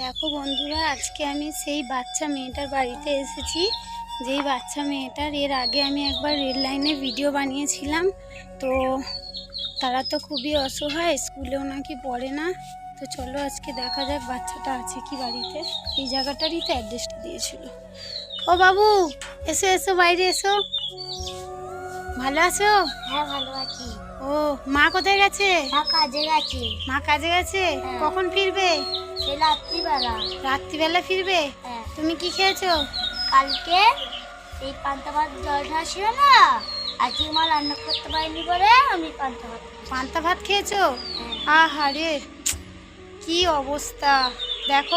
দেখো বন্ধুরা আজকে আমি সেই বাচ্চা মেয়েটার বাড়িতে এসেছি। যেই বাচ্চা মেয়েটার এর আগে আমি একবার রেল লাইনে ভিডিও বানিয়েছিলাম। তো তারা তো খুবই অসহায় স্কুলেও নাকি পড়ে না। তো চলো আজকে দেখা যাক বাচ্চাটা আছে কি বাড়িতে। এই জায়গাটারই তো অ্যাড্রেসটা দিয়েছিল। ও বাবু এসো এসো বাইরে এসো। ভালো আছো? হ্যাঁ ভালো আছি। ও মা কোথায় গেছে? মা কাজে গেছে। মা কাজে গেছে? হ্যাঁ। কখন ফিরবে? রাত্রিবেলা। রাত্রিবেলা ফিরবে? হ্যাঁ। তুমি কি খেয়েছো? কালকে এই পান্তা ভাত জলটা ছিল না আজকে মা রান্না করতে পারিনি বলে আমি পান্তা ভাত পান্তা ভাত খেয়েছো? হ্যাঁ। আহা রে কি অবস্থা? দেখো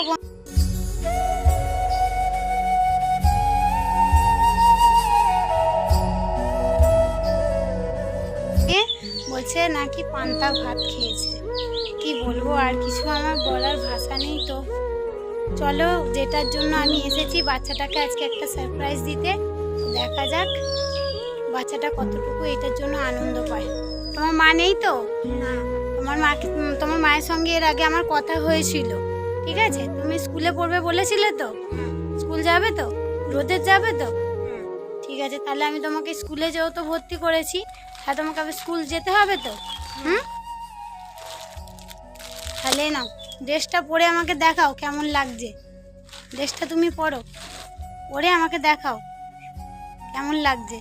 বলছে নাকি পান্তা ভাত খেয়েছে। বলব আর কিছু আমার বলার ভাষা নেই তো। চলো যেটার জন্য আমি এসেছি বাচ্চাটাকে আজকে একটা সারপ্রাইজ দিতে। দেখা যাক বাচ্চাটা কতটুকু এটার জন্য আনন্দ পায়। তোমার মা নেই তো? না। তোমার মা তোমার মায়ের সঙ্গে এর আগে আমার কথা হয়েছিল। ঠিক আছে? তুমি স্কুলে পড়বে বলেছিলে তো? স্কুল যাবে তো? রোদের যাবে তো। ঠিক আছে তাহলে আমি তোমাকে স্কুলে যেহেতু ভর্তি করেছি তাহলে তোমাকে স্কুল যেতে হবে তো? হুম? তাহলে নাও, ড্রেসটা পরে আমাকে দেখাও কেমন লাগছে। ড্রেসটা তুমি পরো, পরে আমাকে দেখাও কেমন লাগছে।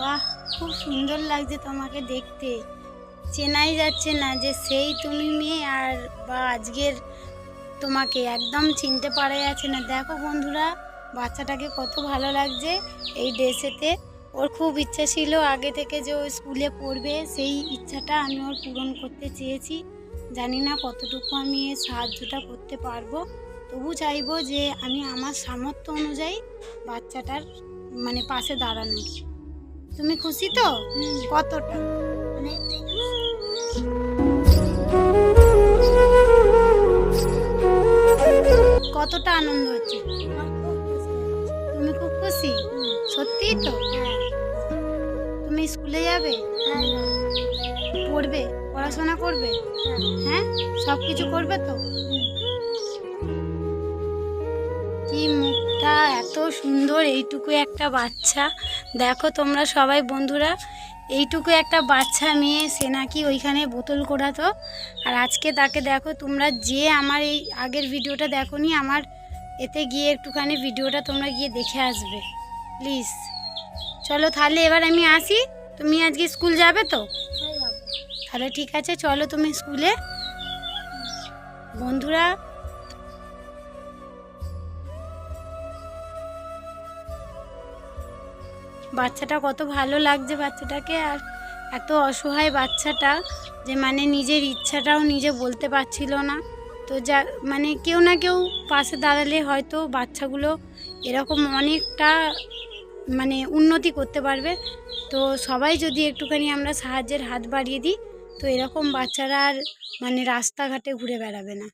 বাহ, খুব সুন্দর লাগছে তোমাকে দেখতে। চেনাই যাচ্ছে না যে সেই তুমি মেয়ে আর বা আজকের তোমাকে, একদম চিনতে পারা যাচ্ছে না। দেখো বন্ধুরা বাচ্চাটাকে কত ভালো লাগছে এই ড্রেসেতে ওর খুব ইচ্ছা ছিল আগে থেকে যে ও স্কুলে পড়বে, সেই ইচ্ছাটা আমি ওর পূরণ করতে চেয়েছি। জানি না কতটুকু আমি এর সাহায্যটা করতে পারব। তবু চাইব যে আমি আমার সামর্থ্য অনুযায়ী বাচ্চাটার মানে পাশে দাঁড়ানোর তুমি খুশি তো? কতটা? কতটা আনন্দ হচ্ছে? খুশি সত্যিই তো? তুমি স্কুলে যাবে? পড়বে, পড়াশোনা করবে? হ্যাঁ? সব কিছু করবে তো? কি মুখটা এত সুন্দর, এইটুকু একটা বাচ্চা। দেখো তোমরা সবাই বন্ধুরা, এইটুকু একটা বাচ্চা মেয়ে, সে নাকি ওইখানে বোতল কোড়াতো। আর আজকে তাকে দেখো, তোমরা যে আমার এই আগের ভিডিওটা দেখোনি, আমার এতে গিয়ে একটুখানি ভিডিওটা তোমরা গিয়ে দেখে আসবে প্লিজ চলো তাহলে এবার আমি আসি, তুমি আজকে স্কুল যাবে তো? তাহলে ঠিক আছে, চলো তুমি স্কুলে। বন্ধুরা, বাচ্চাটা কত ভালো লাগছে বাচ্চাটাকে, আর এত অসহায় বাচ্চাটা যে মানে নিজের ইচ্ছাটাও নিজে বলতে পারছিল না। তো যা মানে কেউ না কেউ পাশে দাঁড়ালে হয়তো বাচ্চাগুলো এরকম অনেকটা মানে উন্নতি করতে পারবে। তো সবাই যদি একটুখানি আমরা সাহায্যের হাত বাড়িয়ে দিই, তো এরকম বাচ্চারা আর মানে রাস্তাঘাটে ঘুরে বেড়াবে না।